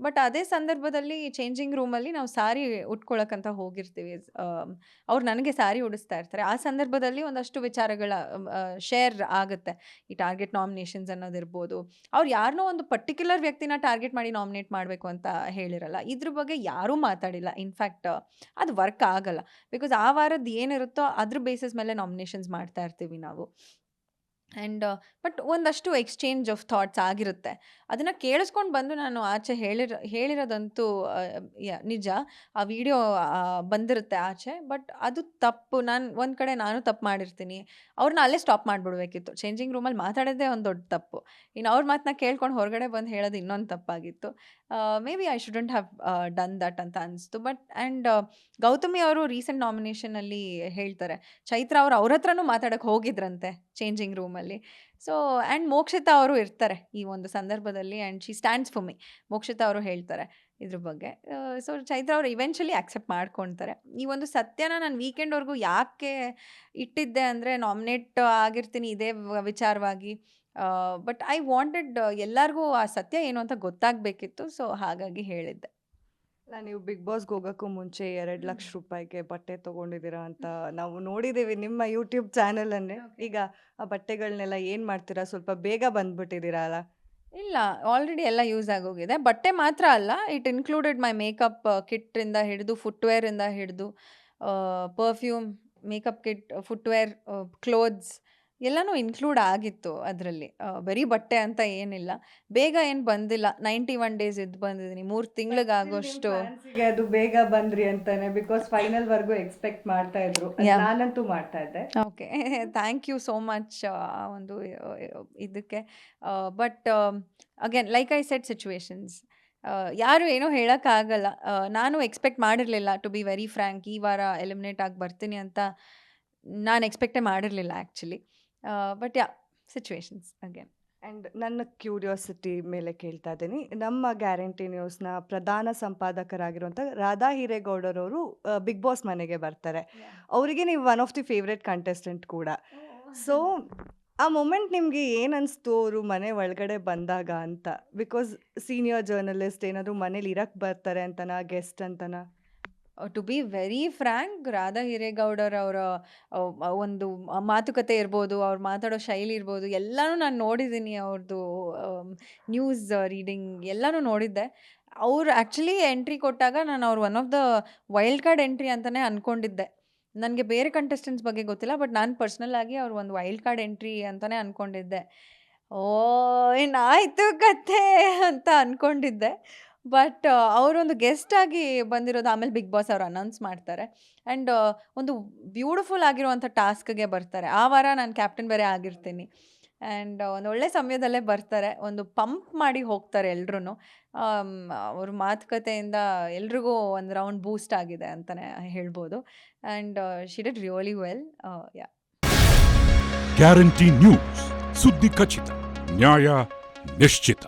But ಅದೇ ಸಂದರ್ಭದಲ್ಲಿ changing ರೂಮಲ್ಲಿ ನಾವು ಸಾರಿ ಉಟ್ಕೊಳ್ಳೋಕ್ಕಂತ ಹೋಗಿರ್ತೀವಿ. ಅವ್ರು ನನಗೆ ಸಾರಿ ಉಡಿಸ್ತಾ ಇರ್ತಾರೆ. ಆ ಸಂದರ್ಭದಲ್ಲಿ ಒಂದಷ್ಟು ವಿಚಾರಗಳ ಶೇರ್ ಆಗುತ್ತೆ. ಈ ಟಾರ್ಗೆಟ್ ನಾಮಿನೇಷನ್ಸ್ ಅನ್ನೋದಿರ್ಬೋದು. ಅವ್ರು ಯಾರನ್ನೋ ಒಂದು ಪರ್ಟಿಕ್ಯುಲರ್ ವ್ಯಕ್ತಿನ ಟಾರ್ಗೆಟ್ ಮಾಡಿ ನಾಮಿನೇಟ್ ಮಾಡಬೇಕು ಅಂತ ಹೇಳಿರಲ್ಲ. ಇದ್ರ ಬಗ್ಗೆ ಯಾರೂ ಮಾತಾಡಿಲ್ಲ. ಇನ್‌ಫ್ಯಾಕ್ಟ್ ಅದು ವರ್ಕ್ ಆಗಲ್ಲ. ಬಿಕಾಸ್ ಆ ವಾರದ್ದು ಏನಿರುತ್ತೋ ಅದ್ರ ಬೇಸಿಸ್ ಮೇಲೆ ನಾಮಿನೇಷನ್ಸ್ ಮಾಡ್ತಾ ಇರ್ತೀವಿ ನಾವು. ಆ್ಯಂಡ್ ಬಟ್ ಒಂದಷ್ಟು ಎಕ್ಸ್‌ಚೇಂಜ್ ಆಫ್ ಥಾಟ್ಸ್ ಆಗಿರುತ್ತೆ. ಅದನ್ನು ಕೇಳಿಸ್ಕೊಂಡು ಬಂದು ನಾನು ಆಚೆ ಹೇಳಿರ, ಹೇಳಿರೋದಂತೂ ನಿಜ. ಆ ವಿಡಿಯೋ ಬಂದಿರುತ್ತೆ ಆಚೆ. ಬಟ್ ಅದು ತಪ್ಪು. ನಾನು, ಒಂದು ಕಡೆ ನಾನು ತಪ್ಪು ಮಾಡಿರ್ತೀನಿ. ಅವ್ರನ್ನ ಅಲ್ಲೇ ಸ್ಟಾಪ್ ಮಾಡಿಬಿಡ್ಬೇಕಿತ್ತು. ಚೇಂಜಿಂಗ್ ರೂಮಲ್ಲಿ ಮಾತಾಡೋದೇ ಒಂದು ದೊಡ್ಡ ತಪ್ಪು. ಇನ್ನು ಅವ್ರ ಮಾತನ್ನ ಕೇಳ್ಕೊಂಡು ಹೊರಗಡೆ ಬಂದು ಹೇಳೋದು ಇನ್ನೊಂದು ತಪ್ಪಾಗಿತ್ತು. Maybe I shouldn't have done that ಅಂತ ಅನಿಸ್ತು. ಬಟ್ ಆ್ಯಂಡ್ ಗೌತಮಿ ಅವರು ರೀಸೆಂಟ್ ನಾಮಿನೇಷನಲ್ಲಿ ಹೇಳ್ತಾರೆ. ಚೈತ್ರ ಅವರು ಅವ್ರ ಹತ್ರನೂ ಮಾತಾಡೋಕ್ಕೆ ಹೋಗಿದ್ರಂತೆ ಚೇಂಜಿಂಗ್ ರೂಮಲ್ಲಿ. ಸೊ ಆ್ಯಂಡ್ ಮೋಕ್ಷಿತಾ ಅವರು ಇರ್ತಾರೆ ಈ ಒಂದು ಸಂದರ್ಭದಲ್ಲಿ and she stands for me. Mokshitha ಅವರು ಹೇಳ್ತಾರೆ ಇದ್ರ ಬಗ್ಗೆ. ಸೊ ಚೈತ್ರ ಅವರು ಇವೆಂಚುಲಿ ಆಕ್ಸೆಪ್ಟ್ ಮಾಡ್ಕೊಳ್ತಾರೆ. ಈ ಒಂದು ಸತ್ಯನ ನಾನು ವೀಕೆಂಡ್‌ವರೆಗೂ ಯಾಕೆ ಇಟ್ಟಿದ್ದೆ ಅಂದರೆ ನಾಮಿನೇಟ್ ಆಗಿರ್ತೀನಿ ಇದೇ ವಿಚಾರವಾಗಿ. ಬಟ್ ಐ ವಾಂಟೆಡ್ ಎಲ್ಲರಿಗೂ ಆ ಸತ್ಯ ಏನು ಅಂತ ಗೊತ್ತಾಗಬೇಕಿತ್ತು. ಸೊ ಹಾಗಾಗಿ ಹೇಳಿದ್ದೆ. ನಾನು ನೀವು ಬಿಗ್ ಬಾಸ್‌ಗೆ ಹೋಗೋಕ್ಕೂ ಮುಂಚೆ ಎರಡು ಲಕ್ಷ ರೂಪಾಯಿಗೆ ಬಟ್ಟೆ ತೊಗೊಂಡಿದ್ದೀರಾ ಅಂತ ನಾವು ನೋಡಿದ್ದೀವಿ ನಿಮ್ಮ ಯೂಟ್ಯೂಬ್ ಚಾನಲನ್ನೇ. ಈಗ ಆ ಬಟ್ಟೆಗಳನ್ನೆಲ್ಲ ಏನು ಮಾಡ್ತೀರಾ? ಸ್ವಲ್ಪ ಬೇಗ ಬಂದ್ಬಿಟ್ಟಿದ್ದೀರಾ ಅಲ್ಲ? ಇಲ್ಲ. ಆಲ್ರೆಡಿ ಎಲ್ಲ ಯೂಸ್ ಆಗೋಗಿದೆ. ಬಟ್ಟೆ ಮಾತ್ರ ಅಲ್ಲ. ಇಟ್ ಇನ್ಕ್ಲೂಡೆಡ್ ಮೈ ಮೇಕಪ್ ಕಿಟ್ಟಿಂದ ಹಿಡಿದು ಫುಟ್‌ವೇರಿಂದ ಹಿಡಿದು perfume, makeup kit, footwear, clothes ಎಲ್ಲನೂ ಇನ್ಕ್ಲೂಡ್ ಆಗಿತ್ತು ಅದರಲ್ಲಿ. ಬರೀ ಬಟ್ಟೆ ಅಂತ ಏನಿಲ್ಲ. ಬೇಗ ಏನು ಬಂದಿಲ್ಲ. 91 ಡೇಸ್ ಇದ್ದು ಬಂದಿದ್ದೀನಿ. ಮೂರು ತಿಂಗಳಿಗಾಗೋಷ್ಟು ಫ್ಯಾನ್ಸಿಗೆ ಅದು ಬೇಗ ಬಂದ್ರಿ ಅಂತಾನೆ ಬಿಕಾಸ್ ಫೈನಲ್‌ವರೆಗೂ ಎಕ್ಸ್‌ಪೆಕ್ಟ್ ಮಾಡ್ತಾ ಇದ್ರು. ಅದ್ ಯಾಹ್! ನಾನಂತೂ ಮಾಡ್ತಾ ಇದ್ದೆ. Okay. Thank you so much ಆ ಒಂದು ಇದಕ್ಕೆ. But again like I said situations ಯಾರು ಏನೂ ಹೇಳೋಕ್ಕಾಗಲ್ಲ. ನಾನು ಎಕ್ಸ್‌ಪೆಕ್ಟ್ ಮಾಡಿರಲಿಲ್ಲ ಟು ಬಿ ವೆರಿ ಫ್ರ್ಯಾಂಕ್ ಈ ವಾರ ಎಲಿಮಿನೇಟ್ ಆಗಿ ಬರ್ತೀನಿ ಅಂತ ನಾನು ಎಕ್ಸ್‌ಪೆಕ್ಟೇ ಮಾಡಿರಲಿಲ್ಲ actually. But yeah situations again. And ನನ್ನ ಕ್ಯೂರಿಯಾಸಿಟಿ ಮೇಲೆ ಕೇಳ್ತಾ ಇದ್ದೀನಿ. ನಮ್ಮ ಗ್ಯಾರಂಟಿ ನ್ಯೂಸ್‌ನ ಪ್ರಧಾನ ಸಂಪಾದಕರಾಗಿರುವಂಥ ರಾಧಾ ಹಿರೇಗೌಡರವರು ಬಿಗ್ ಬಾಸ್ ಮನೆಗೆ ಬರ್ತಾರೆ. ಅವರಿಗೆ ನೀವು one of the favourite contestant ಕೂಡ. ಸೊ ಆ ಮೊಮೆಂಟ್ ನಿಮಗೆ ಏನು ಅನಿಸ್ತು ಅವರು ಮನೆ ಒಳಗಡೆ ಬಂದಾಗ ಅಂತ? ಬಿಕಾಸ್ ಸೀನಿಯರ್ ಜರ್ನಲಿಸ್ಟ್ ಏನಾದರೂ ಮನೇಲಿ ಇರಕ್ಕೆ ಬರ್ತಾರೆ ಅಂತನಾ? ಗೆಸ್ಟ್ ಅಂತನಾ? To be very frank Radha Hiregowdar ಅವರ ಒಂದು ಮಾತುಕತೆ ಇರ್ಬೋದು, ಅವ್ರು ಮಾತಾಡೋ ಶೈಲಿ ಇರ್ಬೋದು, ಎಲ್ಲನೂ ನಾನು ನೋಡಿದ್ದೀನಿ ಅವ್ರದ್ದು ನ್ಯೂಸ್ ರೀಡಿಂಗ್ ಎಲ್ಲನೂ ನೋಡಿದ್ದೆ. ಅವ್ರು ಆ್ಯಕ್ಚುಲಿ ಎಂಟ್ರಿ ಕೊಟ್ಟಾಗ ನಾನು ಅವ್ರು one of the wild card entry ಅಂತಲೇ ಅಂದ್ಕೊಂಡಿದ್ದೆ ನನಗೆ ಬೇರೆ ಕಂಟೆಸ್ಟೆಂಟ್ಸ್ ಬಗ್ಗೆ ಗೊತ್ತಿಲ್ಲ. ಬಟ್ ನಾನು ಪರ್ಸ್ನಲ್ ಆಗಿ ಅವ್ರು ಒಂದು ವೈಲ್ಡ್ ಕಾರ್ಡ್ ಎಂಟ್ರಿ ಅಂತಲೇ ಅಂದ್ಕೊಂಡಿದ್ದೆ ಓ ಏನಾಯಿತು ಕಥೆ ಅಂತ ಅನ್ಕೊಂಡಿದ್ದೆ. ಬಟ್ ಅವರೊಂದು ಗೆಸ್ಟ್ ಆಗಿ ಬಂದಿರೋದು ಆಮೇಲೆ ಬಿಗ್ ಬಾಸ್ ಅವರು ಅನೌನ್ಸ್ ಮಾಡ್ತಾರೆ. ಆ್ಯಂಡ್ ಒಂದು ಬ್ಯೂಟಿಫುಲ್ ಆಗಿರುವಂಥ ಟಾಸ್ಕ್‌ಗೆ ಬರ್ತಾರೆ. ಆ ವಾರ ನಾನು ಕ್ಯಾಪ್ಟನ್ ಬೇರೆ ಆಗಿರ್ತೀನಿ. ಆ್ಯಂಡ್ ಒಂದು ಒಳ್ಳೆ ಸಮಯದಲ್ಲೇ ಬರ್ತಾರೆ. ಒಂದು ಪಂಪ್ ಮಾಡಿ ಹೋಗ್ತಾರೆ ಎಲ್ಲರೂ ಆಮ್, ಅವ್ರ ಮಾತುಕತೆಯಿಂದ ಎಲ್ರಿಗೂ ಒಂದು ರೌಂಡ್ ಬೂಸ್ಟ್ ಆಗಿದೆ ಅಂತಲೇ ಹೇಳ್ಬೋದು. And she did really well. Yeah guarantee news ಸುದ್ದಿ ಖಚಿತ ನ್ಯಾಯ ನಿಶ್ಚಿತ